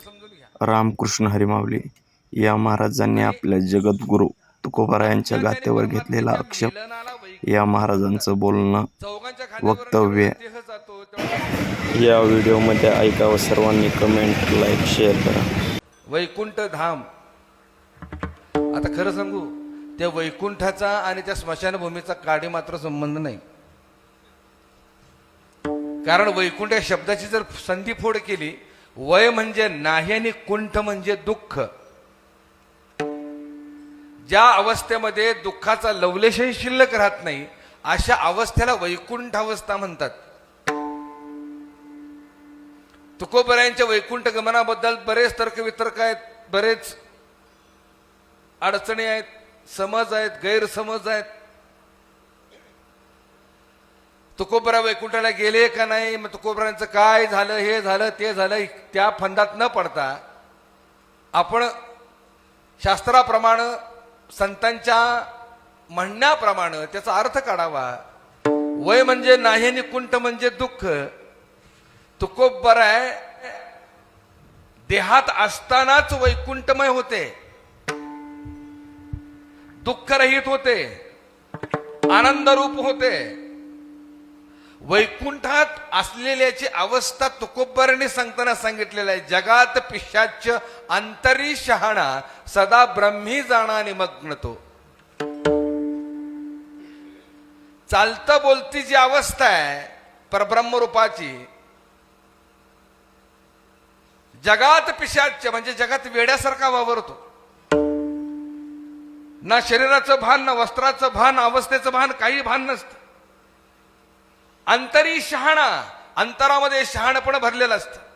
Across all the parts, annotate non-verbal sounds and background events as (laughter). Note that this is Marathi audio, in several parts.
समजून घ्या. रामकृष्ण हरिमावली या महाराजांनी आपल्या जगद्गुरू तुकोबारायांच्या गाथेवर घेतलेला आक्षेप या महाराजांचं बोलणं वक्तव्य या व्हिडिओमध्ये ऐकावं सर्वांनी कमेंट लाईक शेअर करा. वैकुंठ धाम. आता खरं सांगू त्या वैकुंठाचा आणि त्या स्मशानभूमीचा काडी मात्र संबंध नाही. कारण वैकुंठ या शब्दाची जर संधी फोड केली वय म्हणजे नाही आणि कुंठ म्हणजे दुःख. ज्या अवस्थेमध्ये दुःखाचा लवलेशही शिल्लक राहत नाही अशा अवस्थेला वैकुंठ अवस्था म्हणतात. तुकोबऱ्यांच्या वैकुंठ गमनाबद्दल बरेच तर्कवितर्क आहेत बरेच अडचणी आहेत समज आहेत गैरसमज आहेत. तुकोबरा वैकुंठाला गेले का नाही? मग तुकोबरांचं काय झालं हे झालं ते झालं त्या फंदात न पडता आपण शास्त्राप्रमाणे संतांच्या म्हणण्याप्रमाणे त्याचा अर्थ काढावा. वय म्हणजे नाही निकुंठ म्हणजे दुःख. तुकोबराय देहात असतानाच वैकुंठमय होते. दुःखरहित होते. आनंदरूप होते. वैकुंठात असलेल्याची अवस्था तुकोबरने सांगताना सांगितलेलं आहे. जगात पिशाच अंतरी शहाणा सदा ब्रह्मी जाणा निमग्न तो. चालता बोलती जी अवस्था आहे परब्रह्म रूपाची जगात पिशाच म्हणजे जगात वेड्यासारखा वावरतो ना शरीराचं भान ना वस्त्राचं भान अवस्थेचं भान काही भान नसतं. अंतरी शहाणा अंतरामध्ये शहाणपण भरलेलं असतं.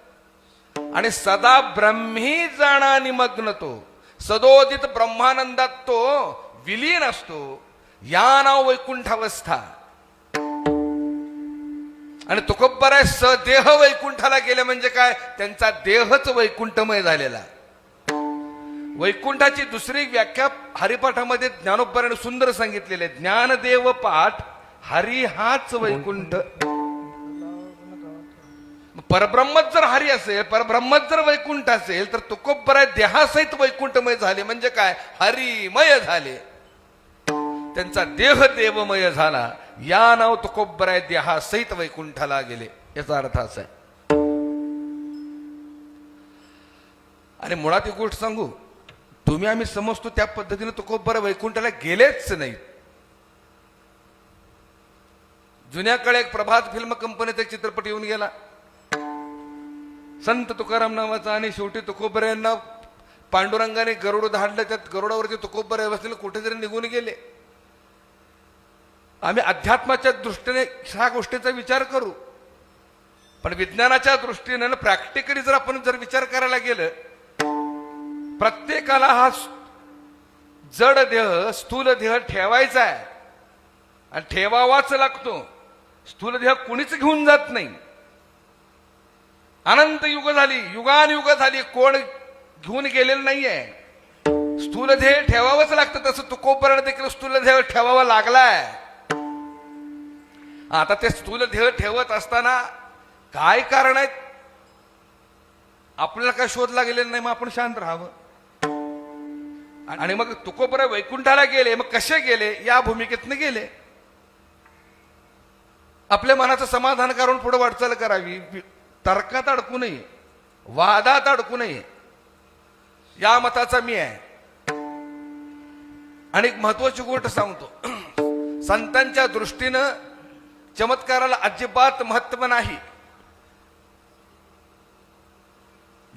आणि सदा ब्रह्मी जाणा निमग्न तो सदोदित ब्रह्मानंदात तो विलीन असतो. या नाव वैकुंठावस्था. आणि तुकोबर आहे सदेह वैकुंठाला गेले म्हणजे काय? त्यांचा देहच वैकुंठमय झालेला. वैकुंठाची दुसरी व्याख्या हरिपाठामध्ये ज्ञानोबराने सुंदर सांगितलेले आहे. ज्ञानदेव पाठ हरी हाच वैकुंठ. परब्रह्मच जर हरी असेल परब्रह्मच जर वैकुंठ असेल तर तुकोबर देहासहित वैकुंठमय झाले. म्हणजे काय? हरिमय झाले. त्यांचा देह देवमय झाला. या नाव तुकोबर देहासहित वैकुंठाला गेले. याचा अर्थ असा आहे. आणि मुळात एक गोष्ट सांगू. तुम्ही आम्ही समजतो त्या पद्धतीने तुकोबर वैकुंठाला गेलेच नाही. जुन्या काळी एक प्रभात फिल्म कंपनीचा एक चित्रपट येऊन गेला. संत तुकाराम नावाचा आणि शेवटी तुकोबर यांना पांडुरंगाने गरुड धाडलं त्यात गरुडावरती तुकोबर बसलेले कुठेतरी निघून गेले. आम्ही अध्यात्माच्या दृष्टीने ह्या गोष्टीचा विचार करू. पण विज्ञानाच्या दृष्टीने प्रॅक्टिकली जर आपण जर विचार करायला गेलं प्रत्येकाला हा जड देह स्थूल देह ठेवायचा आहे. आणि ठेवावाच लागतो. स्थूलदेह कुणीच घेऊन जात नाही. अनंत युग झाली युगान युग झाली कोण घेऊन गेलेलं नाहीये. स्थूल ठेवावंच लागतं तसं तुकोपर्यंत देखील स्थूलदेह ठेवावा लागलाय. आता ते स्थूलदेह ठेवत असताना काय कारण आहेत? आपल्याला काय शोधला गेलेला नाही मग आपण शांत राहावं. आणि मग तुकोबर वैकुंठाला गेले मग कसे गेले? या भूमिकेतनं गेले. आपल्या मनाचं समाधान करून पुढे वाटचाल करावी. तर्कात अडकू नये. वादात अडकू नये. या मताचा मी आहे. आणि एक महत्वाची गोष्ट सांगतो. (clears throat) संतांच्या दृष्टीनं चमत्काराला अजिबात महत्त्व नाही.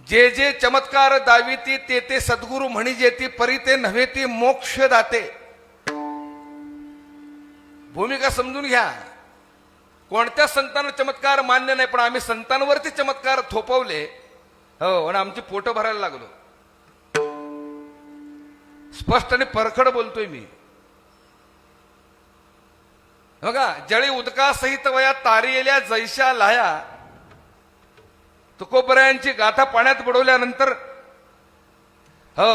जे जे चमत्कार दाविती ते ते सद्गुरु म्हणी जेती परी ते नव्हे ती मोक्ष दाते भूमिका समजून घ्या. कोणत्या संतांना चमत्कार मान्य नाही पण आम्ही संतांवरती चमत्कार थोपवले हो आणि आमची पोटं भरायला लागलो. स्पष्ट आणि परखड बोलतोय मी. बघा जळी उदकासहित वया तारियल्या जैशा लाया तुकोबरायांची गाथा पाण्यात बुडवल्यानंतर हो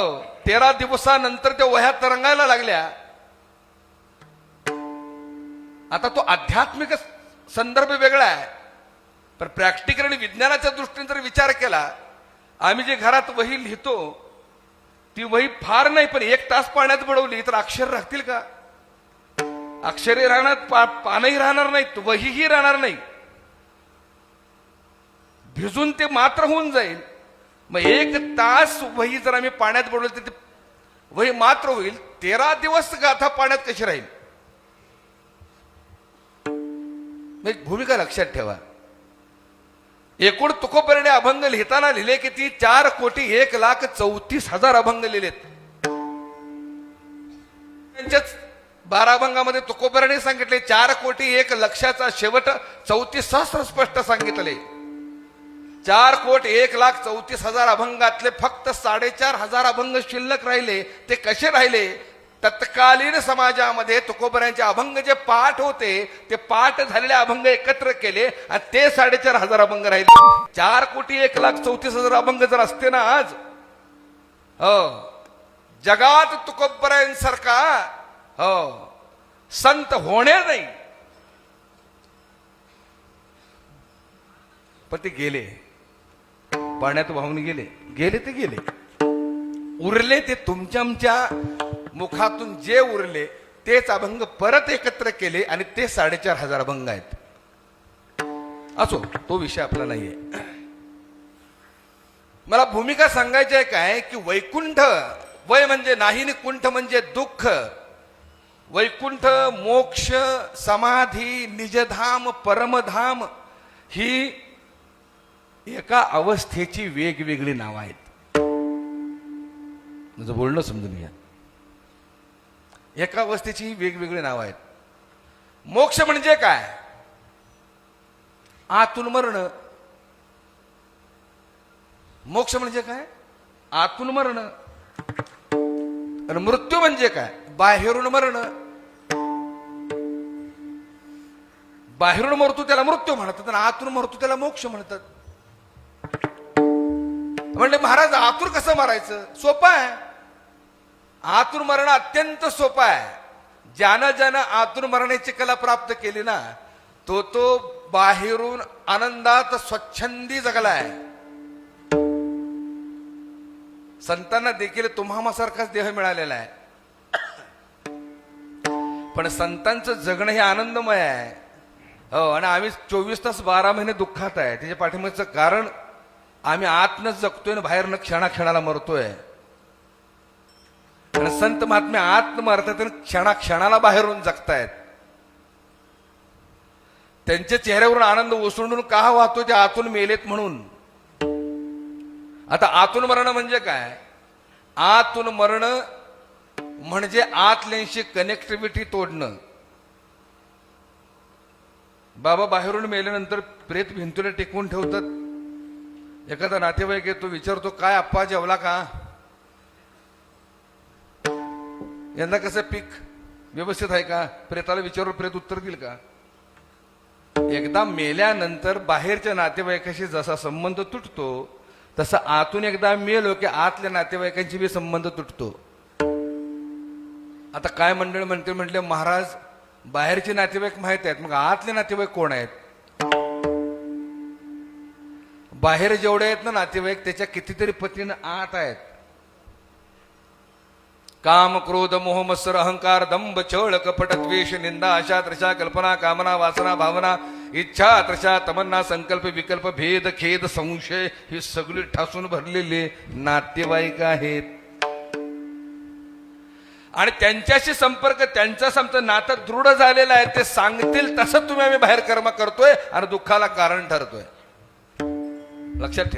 तेरा दिवसानंतर त्या वह्या तरंगायला लागल्या. आता तो आध्यात्मिकच संदर्भ वेगळा आहे. पण प्रॅक्टिकल आणि विज्ञानाच्या दृष्टीने जर विचार केला आम्ही जे घरात वही लिहितो ती वही फार नाही पण एक तास पाण्यात बुडवली तर अक्षर राहतील का? अक्षरे राहणार पा, पानही राहणार नाहीत वहीही राहणार नाही. भिजून ते मात्र होऊन जाईल. मग एक तास वही जर आम्ही पाण्यात बुडवली तर वही मात्र होईल. तेरा दिवस गाथा पाण्यात कशी राहील? एक भूमिका लक्षात ठेवा. एकूण तुकोपर्यंत अभंग लिहिताना लिहिले की ती चार कोटी एक लाख चौतीस हजार अभंग लिहिलेत. त्यांच्याच बारा अभंगामध्ये तुकोपर्यंत सांगितले चार कोटी एक लक्षाचा शेवट चौतीस सहस्र स्पष्ट सांगितले. चार कोट एक लाख चौतीस हजार अभंगातले फक्त साडेचार हजार अभंग शिल्लक राहिले. ते कसे राहिले? तत्कालीन समाजामध्ये तुकोबऱ्यांचे अभंग जे पाठ होते ते पाठ झालेले अभंग एकत्र केले आणि ते साडेचार हजार अभंग राहिले. चार कोटी एक लाख चौतीस हजार अभंग जर असते ना आज हो. जगात तुकोबऱ्यांसारखा हो. संत होणे नाही. पण ते गेले. पाण्यात वाहून गेले. गेले ते गेले. उरले ते तुमच्या आमच्या मुखातून जे उरले तेच अभंग परत एकत्र केले आणि ते साडेचार हजार अभंग आहेत. असो तो विषय आपला नाहीये. मला भूमिका सांगायची आहे काय की वैकुंठ वय म्हणजे नाही कुंठ म्हणजे दुःख. वैकुंठ मोक्ष समाधी निजधाम परमधाम ही एका अवस्थेची वेगवेगळी नावं आहेत. माझं बोलणं समजून घ्या. एका अवस्थेची वेगवेगळी नावं आहेत. मोक्ष म्हणजे काय? आतून मरण. मोक्ष म्हणजे काय? आतून मरण. आणि मृत्यू म्हणजे काय? बाहेरून मरण. बाहेरून मरतो त्याला मृत्यू म्हणतात आणि आतून मरतो त्याला मोक्ष म्हणतात. म्हणले महाराज आतून कसं मारायचं? सोपं आहे. आतून मरण अत्यंत सोपं आहे. ज्यानं ज्यानं आतून मरण्याची कला प्राप्त केली ना तो तो बाहेरून आनंदात स्वच्छंदी जगलाय संतांना देखील तुम्हामासारखाच देह मिळालेला आहे. पण संतांचं जगणं हे आनंदमय आहे. हो आणि आम्ही चोवीस तास बारा महिने दुःखात आहे. त्याच्या पाठिंबाचं कारण आम्ही आतनं जगतोय आणि बाहेरनं क्षणाक्षणाला मरतोय. कारण संत महात्मे आत मरतात क्षणा क्षणाला बाहेरून जगतायत. त्यांच्या चेहऱ्यावरून आनंद ओसंडून का वाहतो ते आतून मेलेत म्हणून? आता आतून मरण म्हणजे काय? आतून मरण म्हणजे आतल्यांशी कनेक्टिव्हिटी तोडणं. बाबा बाहेरून मेल्यानंतर प्रेत भिंतीला टिकवून ठेवतात. एखादा नातेवाईक येतो विचारतो काय आप्पा जेवला का? यांना कसं पीक व्यवस्थित आहे का? प्रेताला विचारून प्रेत उत्तर देईल का? एकदा मेल्यानंतर बाहेरच्या नातेवाईकाशी जसा संबंध तुटतो तसा आतून एकदा मेलो की आतल्या नातेवाईकांशी बी संबंध तुटतो. आता काय मंडळ म्हणते म्हटले महाराज बाहेरचे नातेवाईक माहीत आहेत मग आतले नातेवाईक कोण आहेत? बाहेर जेवढे आहेत ना नातेवाईक त्याच्या कितीतरी पतीनं आत आहेत. काम क्रोध मोह मत्सर अहंकार दंभ छळ कपट द्वेष निंदा अशा त्रशा कल्पना कामना वासना भावना इच्छा त्रशा तमन्ना संकल्प विकल्प भेद खेद संशय ही सगळी ठासून भरलेले नातेवाईक आहेत. आणि त्यांच्याशी संपर्क त्यांचा आमचं नातं दृढ झालेलं आहे ते सांगतील तसं तुम्ही आम्ही बाहेर कर्म करतोय आणि दुःखाला कारण ठरतोय. लक्षात ठेवा.